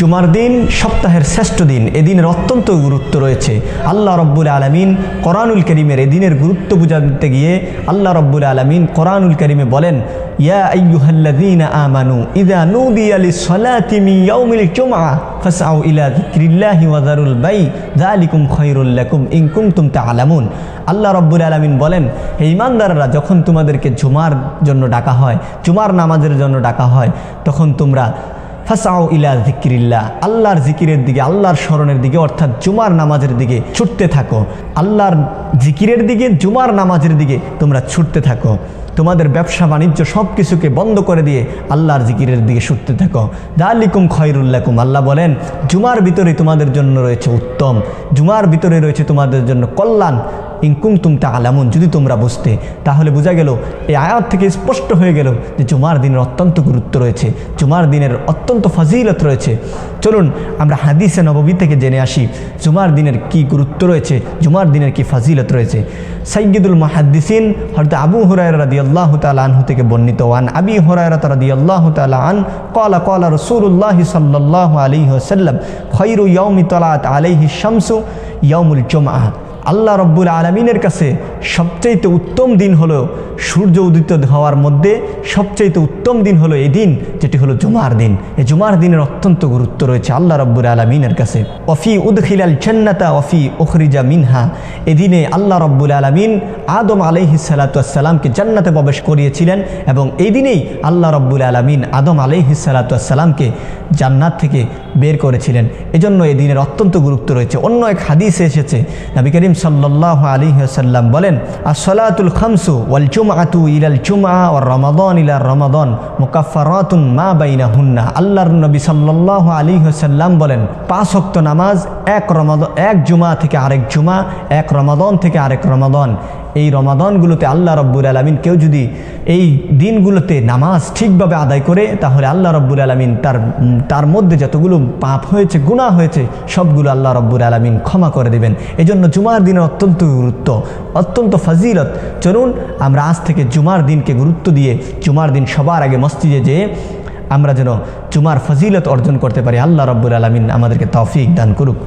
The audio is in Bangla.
জুমার দিন সপ্তাহের শ্রেষ্ঠ দিন এদিনের অত্যন্ত গুরুত্ব রয়েছে। আল্লাহ রব্বুল আলমিন কোরআনুল করিমের এদিনের গুরুত্ব বুঝাতে গিয়ে আল্লাহ রব্বুল আলমিন কোরআনুল করিমে বলেন, ইয়া ইলা বাই আল্লাহ রব্বুল আলমিন বলেন, হে ইমানদাররা যখন তোমাদেরকে জুমার জন্য ডাকা হয়, জুমার নামাজের জন্য ডাকা হয়, তখন তোমরা ফাসাও ইলা জিকিরিল্লাহ আল্লাহর জিকিরের দিকে, আল্লাহর স্মরণের দিকে, অর্থাৎ জুমার নামাজের দিকে ছুটতে থাকো। আল্লাহর জিকিরের দিকে, জুমার নামাজের দিকে তোমরা ছুটতে থাকো। তোমাদের ব্যবসা, বাণিজ্য সব কিছুকে বন্ধ করে দিয়ে আল্লাহর জিকিরের দিকে ছুটতে থাকো। দা দালিকুম খয়রুল্লাকুম আল্লাহ বলেন, জুমার ভিতরে তোমাদের জন্য রয়েছে উত্তম। জুমার ভিতরে রয়েছে তোমাদের জন্য কল্যাণ। ইনকুম তুমটা আলামুন যদি তোমরা বুঝতে, তাহলে বোঝা গেল, এই আয়াত থেকে স্পষ্ট হয়ে গেল যে জুমার দিনের অত্যন্ত গুরুত্ব রয়েছে, জুমার দিনের অত্যন্ত ফাজিলত রয়েছে। চলুন, আমরা হাদিসে নববী থেকে জেনে আসি, জুমার দিনের কি গুরুত্ব রয়েছে, জুমার দিনের কি ফাজিলত রয়েছে। সাইয়দুল মাহাদ্দিসিন হয়তো আবু হুরায়রা রাদি আল্লাহ তালা আনহু থেকে বর্ণিত ওয়ান আবি হুরায়রা রাদি আল্লাহ তালা আন কলা কলা রসুল্লাহ সাল্লাহ আলিহি সাল্লাম খৈরু ইয়ৌমি তলাত আলাইহি শামসু ইয়ৌমুল জুমআ। আল্লাহ রব্বুল আলমিনের কাছে সবচাইতে উত্তম দিন হলো সূর্য উদিত হওয়ার মধ্যে সবচাইতে উত্তম দিন হলো এই দিন, যেটি হলো জুমার দিন। এই জুমার দিনের অত্যন্ত গুরুত্ব রয়েছে আল্লাহ রব্বুল আলমিনের কাছে। অফি উদখিলাল জান্নাতা অফি ওখরিজা মিনহা। এদিনে আল্লাহ রব্বুল আলমিন আদম আলহি সালাতামকে জান্নাতে প্রবেশ করিয়েছিলেন এবং এই দিনেই আল্লাহ রব্বুল আলমিন আদম আলহি সালাতামকে জান্নাত থেকে বের করেছিলেন। এজন্য এই দিনের অত্যন্ত গুরুত্ব রয়েছে। অন্য এক হাদিসে এসেছে, নবী করিম সাল্লাহ আলী সাল্লাম বলেন আসলাতুল খামসু ওয়াল চুমআতু ইলাল চুমা ও রমাদন ইলা রমাদন মুকাফারাতুন মা বাইনা হুন্না আল্লাহর নবী সাল্লাহ আলী সাল্লাম বলেন, পাঁচ অক্ত নামাজ এক রমাদ, এক জুমা থেকে আরেক জুমা এক রমাদন থেকে আরেক রমাদন। এই রমাদনগুলোতে আল্লাহ রব্বুল আলমিন কেউ যদি এই দিনগুলোতে নামাজ ঠিকভাবে আদায় করে, তাহলে আল্লাহ রব্বুল আলমিন তার তার মধ্যে যতগুলো পাপ হয়েছে গুণা হয়েছে, সবগুলো আল্লাহ রব্বুল আলমিন ক্ষমা করে দেবেন। এজন্য জুমার দিনের অত্যন্ত গুরুত্ব, অত্যন্ত ফাজিলত। চলুন আমরা আজ থেকে জুমার দিনকে গুরুত্ব দিয়ে, জুমার দিন সবার আগে মসজিদে যেয়ে আমরা যেন জুমার ফজিলত অর্জন করতে পারি। আল্লাহ রব্বুল আলমিন আমাদেরকে তৌফিক দান করুক।